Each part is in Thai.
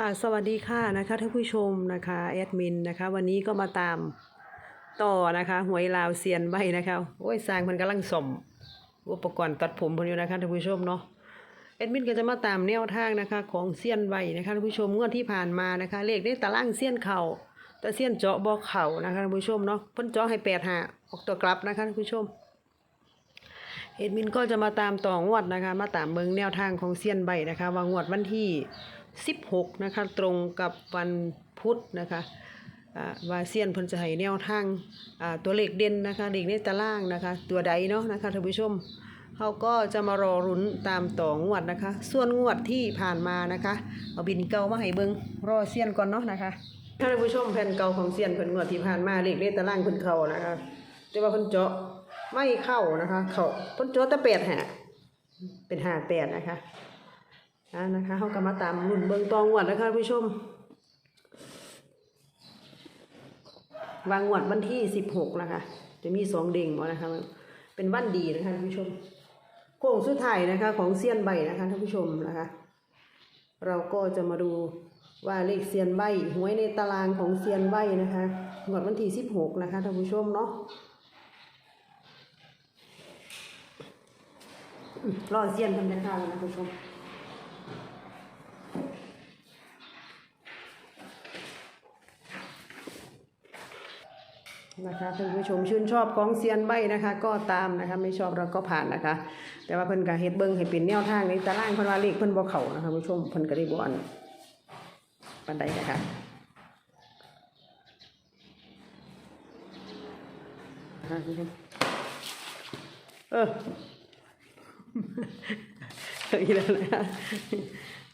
ค่ะสวัสดีค่ะนะคะท่านผู้ชมนะคะแอดมินนะคะวันนี้ก็มาตามต่อนะคะหวยลาวเซียนใบนะคะโอ้ยสร้างมันกำลังสมอุปกรณ์ตัดผมพอยู่นะคะท่านผู้ชมเนาะแอดมินก็จะมาตามแนวทางนะคะของเซียนใบนะคะท่านผู้ชมงวดที่ผ่านมานะคะเลขได้ตารางเซียนเข่าแต่เซียนเจาะบอกเข่านะคะท่านผู้ชมเนาะพิ่นเจาะให้แปดหาออกตัวกลับนะคะท่านผู้ชมเอ็ดมินก็จะมาตามต่องวดนะคะ มาตามเบิงแนวทางของเซียนใบนะคะ ว่างวดวันที่ 16 นะคะ ตรงกับวันพุธนะคะวาเซียนเพิ่นจะให้แนวทางอ่าตัวเลขเด่นนะคะเลขในตารางนะคะ ตัวใดเนาะนะคะท่านผู้ชมเขาก็จะมารอรุ้นตามต่องวดนะคะ ส่วนงวดที่ผ่านมานะคะ เอาบินเก่ามาให้เบิงรอเซียนก่อนเนาะนะคะท่านผู้ชมแผ่นเก่าของเซียนเพิ่นงวดที่ผ่านมาเลขในตารางเพิ่นเข้านะคะแต่ว่าเพิ่นเจาะไม่เข้านะคะ เขาเพิ่นเจาะแต่แปดหาเป็นหาแปดนะคะ อ่านะคะเขาก็มาตามรุ่นเบิงตองหวดนะคะท่านผู้ชม วางงวดวันที่สิบหกนะคะ จะมีสองเด้งบ่นะคะ เป็นวันดีนะคะท่านผู้ชมโค้งสุดท้ายนะคะ ของเซียนใบนะคะท่านผู้ชมนะคะ เราก็จะมาดูว่าเลขเซียนใบหวยในตารางของเซียนใบนะคะงวดวันที่สิบหกนะคะท่านผู้ชมเนาะรอเซียนทำเป็นข้าวนะคุณผู้ชม นะคะท่านผู้ชมชื่นชอบของเซียนใบนะคะ ก็ตามนะคะไม่ชอบเราก็ผ่านนะคะ แต่ว่าเพิ่นก็เฮ็ดเบิ่งให้เป็นแนวทางในตารางเพิ่นว่าเลขเพิ่นบ่เข้านะคะคุณผู้ชมเพิ่นก็ได้บ่อนปานใดนะคะเออเฮ้ยแล้วนะ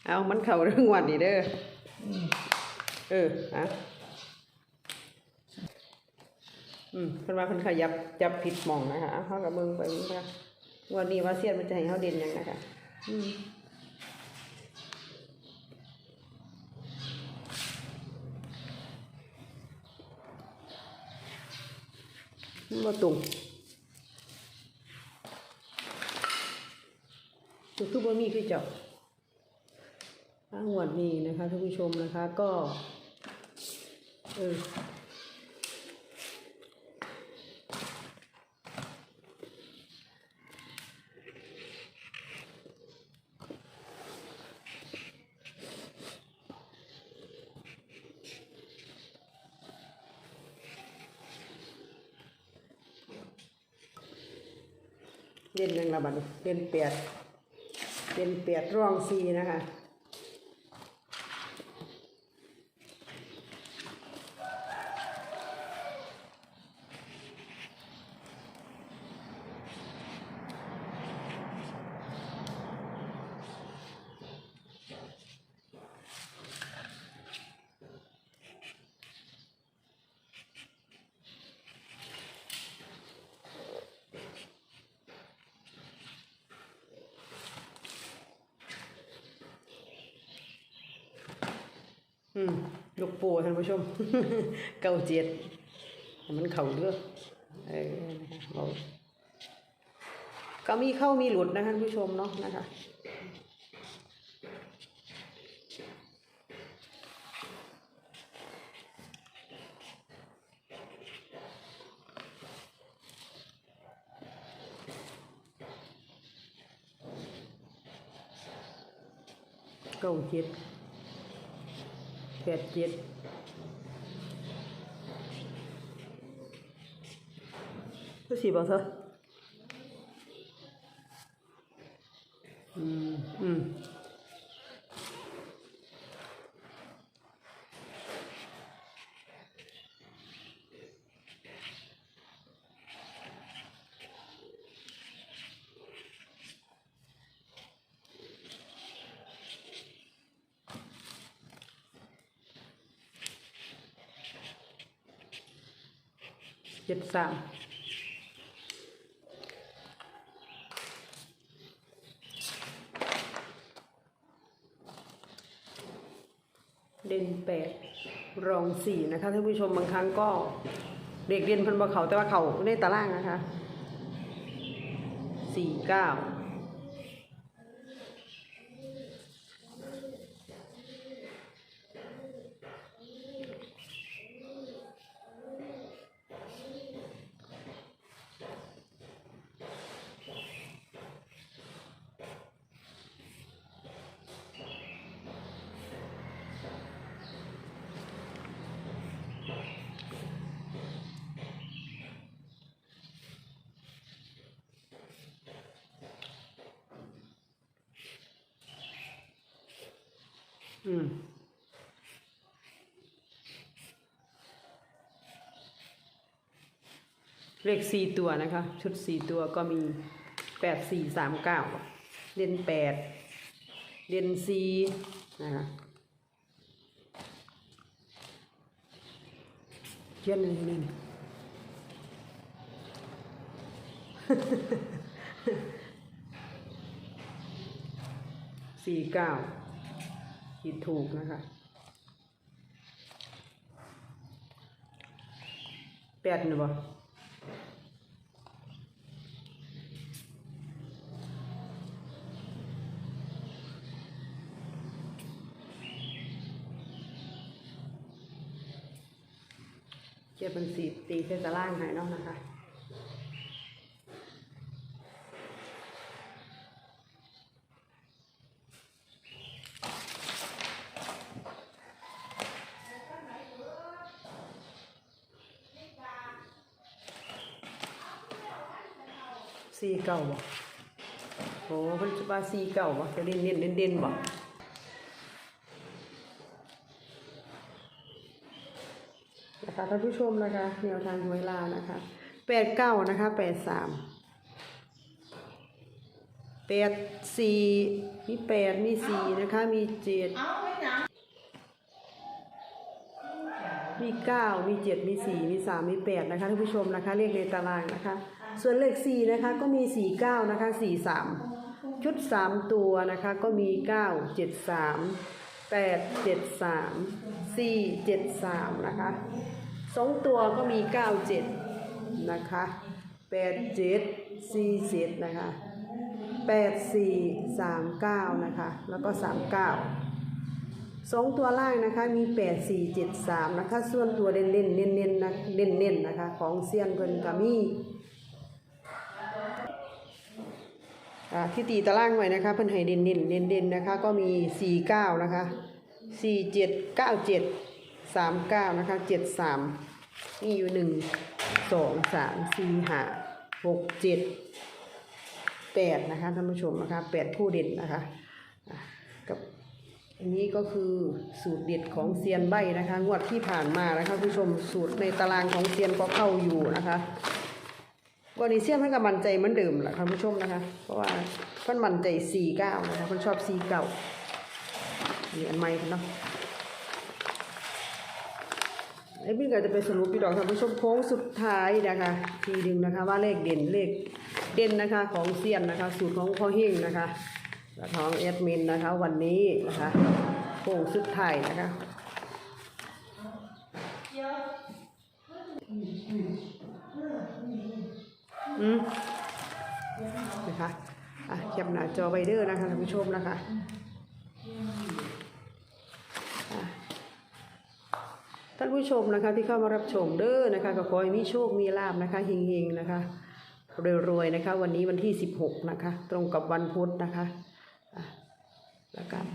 เอามันเข่าเรื่องวันนี่เด้ออเอออะ อืมเพิ่นว่าเพิ่นขยับจับผิดหมองนะคะเอาเขากับเบิ่งไปนะคะวันนี้ว่าเสียนมันจะให้เขาเด่นหยังนะคะอืมมันบ่ตรงคือคือบ่มีคือเจ้าถ้างวดนี้นะคะท่านผู้ชมนะคะก็ เออ เล่นหนึ่งละบัดนี้เล่นแปดเล่นแปดร่องสีนะคะ อืมลูกปูท่านผู้ชม เก้าเจ็ดมันเข่าเด้อเออเราก็มีเข้ามีหลุดนะคะท่านผู้ชมเนาะนะคะเก้าเจ็ด แปดเจ็ดก็สี่บอกเถอะอืมอืม เจ็ดสามเด่นแปดรองสี่นะคะท่านผู้ชมบางครั้งก็เด็กเรียนพันบเขาแต่ว่าเขาในตารางนะคะสี่เก้า อืมเลขสี่ตัวนะคะ ชุดสี่ตัวก็มีแปดสี่สามเก้าเด่นแปดเด่นสี่นะคะเขียนหนึ่งหนึ่งสี่เก้า ขีดถูกนะคะแปดหนึ่งบ่เจ็บเป็นสีตีเส้นตะล่างหายเนาะนะคะ สี่เก่าบ่โอ้เพิ่นจะว่าสี่เก่าบ่จะเด่นเด่นเด่นเด่นบ่นะคะท่านผู้ชมนะคะแนวทางหวยลาวนะคะแปดเก้านะคะแปดสามแปดสี่มีแปดมีสี่นะคะมีเจ็ดมีเก้ามีเจ็ดมีสี่มีสามมีแปดนะคะท่านผู้ชมนะคะเลขในตารางนะคะ ส่วนเลขสี่นะคะก็มีสี่เก้านะคะสี่สามชุดสามตัวนะคะก็มีเก้าเจ็ดสามแปดเจ็ดสามสี่เจ็ดสามนะคะสองตัวก็มีเก้าเจ็ดนะคะแปดเจ็ดสี่เจ็ดนะคะแปดสี่สามเก้านะคะแล้วก็สามเก้าสองตัวล่างนะคะมีแปดสี่เจ็ดสามนะคะ ส่วนตัวเด่นเด่นเน้นเน้นนะเน้นเน้นนะคะ ของเซียนเพิ่นก็มีอ่า ที่ตีตารางไว้นะคะเพิ่นให้เด่นเน้นเน้นเด่นนะคะก็มีสี่เก้านะคะสี่เจ็ดเก้าเจ็ดสามเก้านะคะเจ็ดสามมีอยู่หนึ่งสองสามสี่ห้าหกเจ็ดแปดนะคะท่านผู้ชมนะคะแปดผู้เด่นนะคะอะกับอันนี้ก็คือสูตรเด็ดของเซียนใบนะคะ งวดที่ผ่านมานะคะผู้ชมสูตรในตารางของเซียนก็เข้าอยู่นะคะ วันนี้เซียนเพิ่นก็มั่นใจเหมือนเดิมแหละค่ะผู้ชมนะคะ เพราะว่าเพิ่นมั่นใจสี่เก้านะคะเพิ่นชอบสี่เก้านี่อันใหม่เพิ่นเนาะไอ้พี่ก็จะไปสรุปพี่ดอกท่านผู้ชมโค้งสุดท้ายนะคะทีหนึ่งนะคะว่าเลขเด่นเลขเด่นนะคะของเซียนนะคะ สูตรของพ่อเฮงนะคะและท้องแอดมินนะคะวันนี้นะคะโค้งสุดท้ายนะคะ อืมนะคะอะแคปหน้าจอไวเดอร์นะคะท่านผู้ชมนะคะท่านผู้ชมนะคะที่เข้ามารับชมเด้อนะคะก็ขอให้มีโชคมีลาบนะคะเฮงๆนะคะรวยๆนะคะ วันนี้วันที่ 16 นะคะ ตรงกับวันพุธนะคะอะแล้วกัน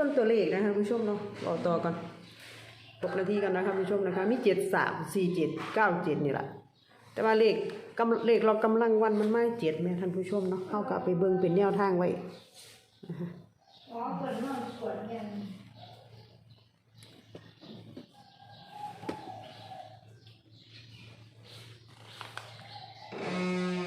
ส่วนตัวเลขนะคะคุณผู้ชมเนาะรอต่อกันตกนาทีกันนะคะคุณผู้ชมนะคะ มีเจ็ดสามสี่เจ็ดเก้าเจ็ดนี่แหละแต่ว่าเลขกำเลขเรากำลังวันมันไม่เจ็ดแม่ท่านผู้ชมเนาะเข้ากับไปเบิ่งเป็นแนวทางไว้นะคะอ๋อคนนอนสวนยังอืม